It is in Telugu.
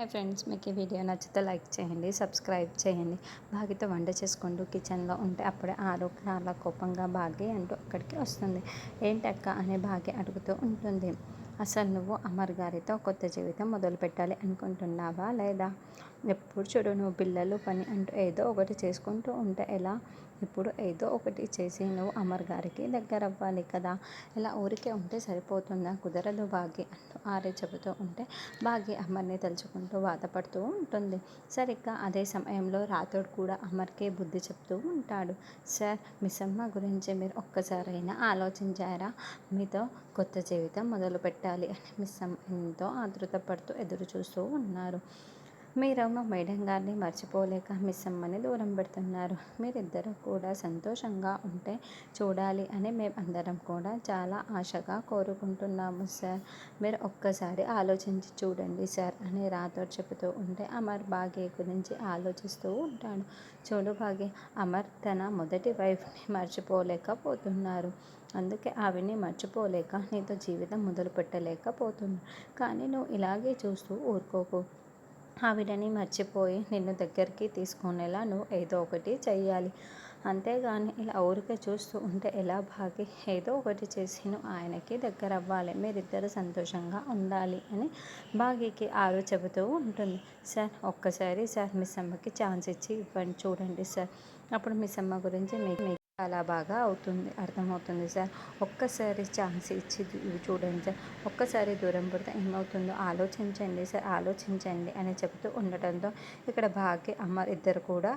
హాయ్ ఫ్రెండ్స్ మీకు ఈ వీడియో నచ్చితే లైక్ చేయండి సబ్స్క్రైబ్ చేయండి. భాగ్యతో వంట చేసుకుంటూ కిచెన్లో ఉంటే అప్పుడే ఆరోగ్య చాలా కోపంగా భాగ్య అంటూ అక్కడికి వస్తుంది. ఏంటక్క అనే భాగ్య అడుగుతూ ఉంటుంది. అసలు నువ్వు అమర్ గారితో కొత్త జీవితం మొదలు పెట్టాలి అనుకుంటున్నావా లేదా? ఎప్పుడు చూడు నువ్వు పిల్లలు పని అంటూ ఏదో ఒకటి చేసుకుంటూ ఉంటే ఎలా? ఇప్పుడు ఏదో ఒకటి చేసి నువ్వు అమర్ గారికి దగ్గర అవ్వాలి కదా. ఇలా ఊరికే ఉంటే సరిపోతుందా? కుదరదు భాగ్య అంటూ ఆరే చెబుతూ ఉంటే భాగ్య అమర్ని తలుచుకుంటూ బాధపడుతూ ఉంటుంది. సరిగ్గా అదే సమయంలో రాథోడ్ కూడా అమర్కే బుద్ధి చెప్తూ ఉంటాడు. సార్ మిస్సమ్మ గురించి మీరు ఒక్కసారైనా ఆలోచించారా? మీతో కొత్త జీవితం మొదలు పెట్టాలి అని మిస్సమ్మ ఎంతో ఆతృతపడుతూ ఎదురు చూస్తూ ఉన్నారు. మీరేమో మేడం గారిని మర్చిపోలేక మిస్ అమ్మని దూరం పెడుతున్నారు. మీరిద్దరూ కూడా సంతోషంగా ఉంటే చూడాలి అని మేము అందరం కూడా చాలా ఆశగా కోరుకుంటున్నాము సార్. మీరు ఒక్కసారి ఆలోచించి చూడండి సార్ అని రాతో చెబుతూ ఉంటే అమర్ భాగ్య గురించి ఆలోచిస్తూ ఉంటాడు. చూడు భాగ్య అమర్ తన మొదటి వైఫ్ని మర్చిపోలేకపోతున్నారు. అందుకే ఆవిని మర్చిపోలేక నీతో జీవితం మొదలు పెట్టలేకపోతున్నా కానీ నువ్వు ఇలాగే చూస్తూ ఊరుకోకు. ఆవిడని మర్చిపోయి నిన్ను దగ్గరికి తీసుకునేలా నువ్వు ఏదో ఒకటి చెయ్యాలి. అంతేగాని ఇలా ఊరికే చూస్తూ ఉంటే ఎలా భాగి? ఏదో ఒకటి చేసి నువ్వు ఆయనకి దగ్గర అవ్వాలి మీరిద్దరు సంతోషంగా ఉండాలి అని భాగ్యకి ఆరు చెబుతూ ఉంటుంది. సార్ ఒక్కసారి సార్ మిస్ అమ్మకి ఛాన్స్ ఇచ్చి ఇవ్వండి. చూడండి సార్. అప్పుడు మిస్ అమ్మ గురించి మీకు చాలా బాగా అవుతుంది అర్థమవుతుంది సార్. ఒక్కసారి ఛాన్స్ ఇచ్చి చూడండి సార్. ఒక్కసారి దూరం పడితే ఏమవుతుందో ఆలోచించండి సార్ ఆలోచించండి అని చెబుతూ ఉండటంతో ఇక్కడ భాగ్య అమ్మ ఇద్దరు కూడా